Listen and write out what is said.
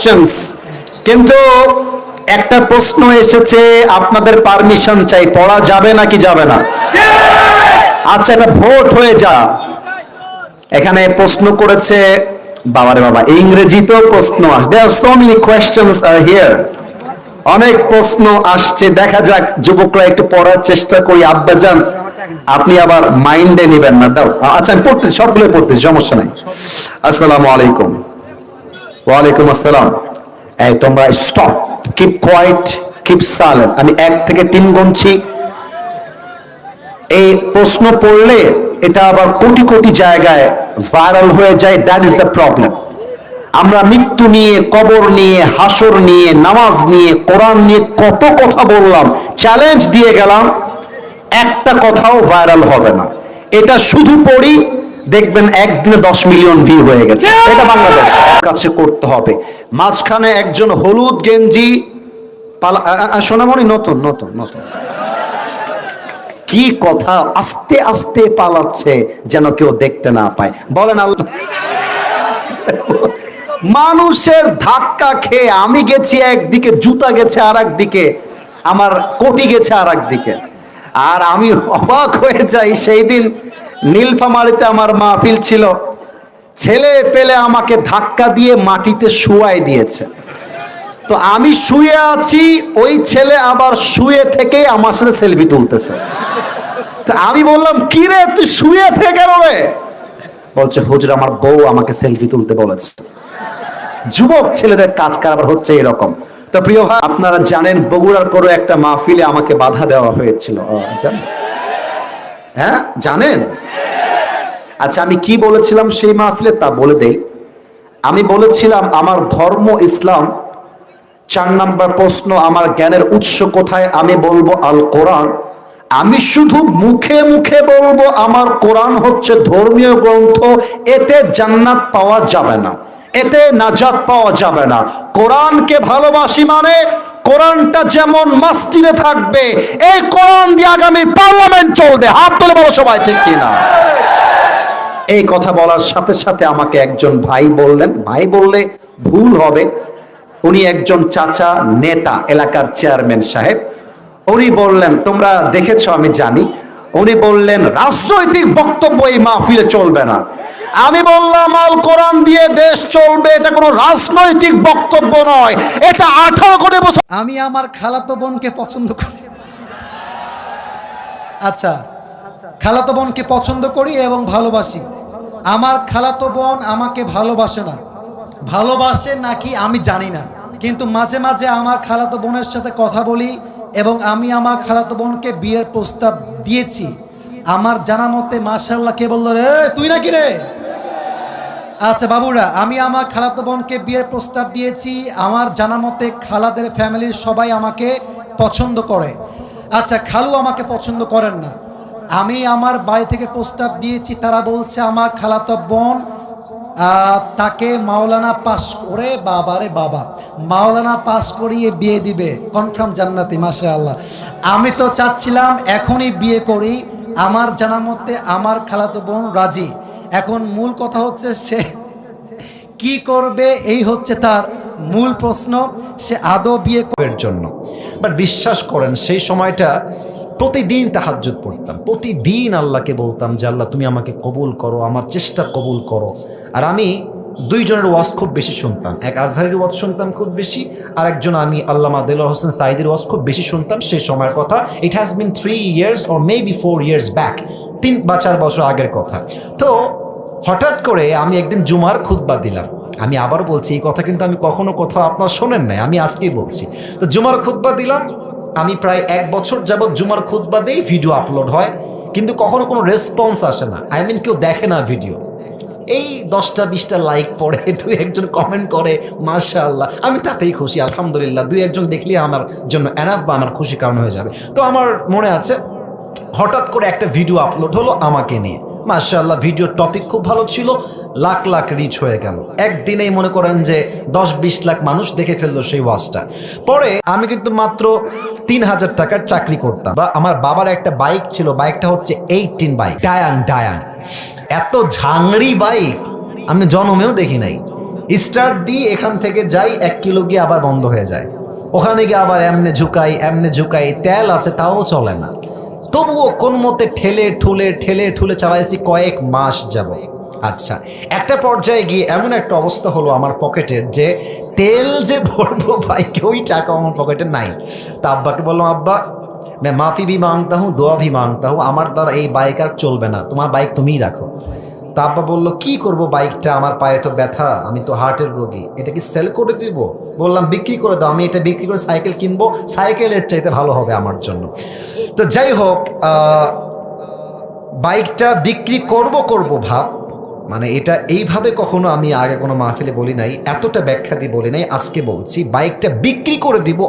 Questions কিন্তু একটা প্রশ্ন এসেছে, আপনাদের পারমিশন চাই, পড়া যাবে নাকি যাবে না? আচ্ছা এটা ভোট হয়ে যা। এখানে প্রশ্ন করেছে বাবারে বাবা, ইংরেজিতেও প্রশ্ন আসে there so many questions are here অনেক প্রশ্ন আসছে, দেখা যাক, যুবকরা একটু পড়ার চেষ্টা করি। আব্বাজান আপনি আবার মাইন্ডে নেবেন না। দাও আচ্ছা আমি পড়তেছি সবগুলো পড়তেছি, সমস্যা নাই। আসসালামু আলাইকুম। ওয়ালাইকুম আসসালাম। এই, তোমরা stop keep quiet keep silent আমি এক থেকে তিন গুনছি। এই প্রশ্ন পড়লে এটা আবার কোটি কোটি জায়গায় ভাইরাল হয়ে যায় দ্যাট ইজ দ্য প্রবলেম আমরা মৃত্যু নিয়ে, কবর নিয়ে হাসর নিয়ে, নামাজ নিয়ে, কোরআন নিয়ে কত কথা বললাম চ্যালেঞ্জ দিয়ে গেলাম, একটা কথাও ভাইরাল হবে না। এটা শুধু পড়ি দেখবেন একদিনে দশ মিলিয়ন ভিউ হয়ে গেছে। এটা বাংলাদেশ। কাছে করতে হবে। মাঝখানে একজন হলুদ গেঞ্জি পালা সোনামণি নতুন নতুন নতুন। কি কথা? আস্তে আস্তে পালাচ্ছে যেন কেউ দেখতে না পায়। বলেন আল্লাহ মানুষের ধাক্কা খেয়ে আমি গেছি একদিকে জুতা গেছে আর একদিকে আমার কোটি গেছে আর একদিকে আর আমি অবাক হয়ে যাই সেই দিন নীলফামারিতে আমার মাহফিল ছিল। ছেলে পেলে আমাকে ধাক্কা দিয়ে মাটিতে শুয়াই দিয়েছে। তো আমি শুয়ে আছি, ওই ছেলে আবার শুয়ে থেকে আমার সাথে সেলফি তুলতেছে। তা আমি বললাম, কি রে, তুই শুয়ে থেকে রে? বলছে, হুজুর, আমার বউ আমাকে সেলফি তুলতে বলেছে। যুবক ছেলেদের কাজ কারবার হচ্ছে এরকম। তো প্রিয় ভাই, আপনারা জানেন বগুড়ার কোনো একটা মাহফিলে আমাকে বাধা দেওয়া হয়েছিল। জানেন? হ্যাঁ জানেন? আচ্ছা আমি কি বলেছিলাম সেই মাহফিলে? তা বলে দেই। আমি বলেছিলাম, আমার ধর্ম ইসলাম, চার নাম্বার প্রশ্ন, আমার জ্ঞানের উৎস কোথায়? আমি বলব আল কোরআন। আমি শুধু মুখে মুখে বলব, আমার কোরআন হচ্ছে ধর্মীয় গ্রন্থ। এতে জান্নাত পাওয়া যাবে না। এতে নাজাত পাওয়া যাবে না। কোরআনকে ভালোবাসি মানে কোরআনটা যেমন মাস্তিদে থাকবে, এই কোরআন দিয়ে আগামী পার্লামেন্ট চলবে। হাত তুলে বলো সবাই, ঠিক কিনা? এই কথা বলার সাথে সাথে আমাকে একজন ভাই বললেন, ভাই বললে ভুল হবে। উনি একজন চাচা নেতা, এলাকার চেয়ারম্যান সাহেব। উনি বললেন, তোমরা দেখেছ, আমি জানি। উনি বললেন, রাজনৈতিক বক্তব্য এই মাহফিলে চলবে না। আমি বললাম, আল কোরআন দিয়ে দেশ চলবে, এটা কোনো রাজনৈতিক বক্তব্য নয়, এটা আঠারো কোটি বছর আমি আমার খালাতো বোনকে পছন্দ করি। আচ্ছা খালাতো বোনকে পছন্দ করি এবং ভালোবাসি। আমার খালাতো বোন আমাকে ভালোবাসে না। ভালোবাসে নাকি আমি জানি না। কিন্তু মাঝে মাঝে আমার খালাতো বোনের সাথে কথা বলি এবং আমি আমার খালাতো বোনকে বিয়ের প্রস্তাব দিয়েছি। আমার জানা মতে মার্শাল্লাহ কে বলল রে, তুই নাকি রে? আচ্ছা বাবুরা, আমি আমার খালাতো বোনকে বিয়ের প্রস্তাব দিয়েছি। আমার জানা মতে খালাদের ফ্যামিলির সবাই আমাকে পছন্দ করে। আচ্ছা খালু আমাকে পছন্দ করেন না। আমি আমার বাড়ি থেকে প্রস্তাব দিয়েছি, তারা বলছে আমার খালাতো বোন তাকে মাওলানা পাস করে বাবারে বাবা, মাওলানা পাস করিয়ে বিয়ে দিবে। কনফার্ম জান্নাতি মাসা আল্লাহ আমি তো চাচ্ছিলাম এখনই বিয়ে করি। আমার জানা মতে আমার খালাতো বোন রাজি। এখন মূল কথা হচ্ছে সে কি করবে? এই হচ্ছে তার মূল প্রশ্ন। সে আদৌ বিয়ে করবে এর জন্য। বাট বিশ্বাস করেন, সেই সময়টা প্রতিদিন তাহাজ্জুদ পড়তাম। প্রতিদিন আল্লাহকে বলতাম যে, আল্লাহ, তুমি আমাকে কবুল করো, আমার চেষ্টা কবুল করো। আর আমি দুইজনের ওয়াজ খুব বেশি শুনতাম। এক আজহারের ওয়াজ শুনতাম খুব বেশি আর একজন আমি আল্লামা দেলোর হোসেন সাইদের ওয়াজ খুব বেশি শুনতাম সেই সময়ের কথা। It has been three years or maybe four years back তিন বা চার বছর আগের কথা। তো হঠাৎ করে আমি একদিন জুমার খুতবা দিলাম। আমি আবার বলছি, এই কথা কিন্তু আমি কখনো কোথাও আপনার শোনেন নাই, আমি আজকেই বলছি। তো জুমার খুতবা দিলাম, আমি প্রায় এক বছর যাবৎ জুমার খুতবা দিয়েই ভিডিও আপলোড হয়, কিন্তু কখনো কোনো রেসপন্স আসে না। আই মিন কেউ দেখে না ভিডিও। এই দশটা, বিশটা লাইক পড়ে, দুই একজন কমেন্ট করে আল্লাহ আমি তাতেই খুশি, আলহামদুলিল্লাহ, দুই একজন দেখলে আমার জন্য এনাফ বা আমার খুশি কারণ হয়ে যাবে। তো আমার মনে আছে, হঠাৎ করে একটা ভিডিও আপলোড হলো আমাকে নিয়ে। মাশাআল্লাহ ভিডিও টপিক খুব ভালো ছিল, লাখ লাখ রিচ হয়ে গেল। একদিনেই মনে করেন যে দশ বিশ লাখ মানুষ দেখে ফেলল সেই ওয়াজটা পরে আমি কিন্তু মাত্র তিন হাজার টাকার চাকরি করতাম। বা আমার বাবার একটা বাইক ছিল বাইকটা হচ্ছে এইটিন বাইক ডায়াং ডায়াং এত ঝাংড়ি বাইক আমি জন্মেও দেখি নাই। স্টার্ট দিয়ে এখান থেকে যাই, এক কিলো গিয়ে আবার বন্ধ হয়ে যায়। ওখানে গিয়ে আবার এমনে ঝুঁকাই এমনে ঝুঁকাই, তেল আছে, তাও চলে না। তবুও কোন মতে ঠেলে ঠুলে ঠেলে ঠুলে চালাইছি কয়েক মাস যাব আচ্ছা একটা পর্যায়ে গিয়ে এমন একটা অবস্থা হলো আমার পকেটের যে তেল যে ভরবো বাইকে ওই টাকা আমার পকেটে নাই তা আব্বাকে বললাম আব্বা मैं माफ़ी भी मांगता हूँ দোয়া भी मांगता हूँ আমার দ্বারা এই বাইক আর চলবে না তোমার বাইক তুমিই রাখো তা আব্বা বলল, কি করব বাইকটা? আমার পায়ে তো ব্যথা, আমি তো হার্টের রোগী। এটা কি সেল করে দিব? বললাম, বিক্রি করে দাও, আমি এটা বিক্রি করে সাইকেল কিনবো। সাইকেলের চাইতে ভালো হবে আমার জন্য। তো যাই হোক বাইকটা বিক্রি করব করব ভাব। মানে এটা এইভাবে কখনো আমি আগে কোনো মাহফিলে বলি নাই, এতটা ব্যাখ্যা দিয়ে বলি নাই, আজকে বলছি, বাইকটা বিক্রি করে দিব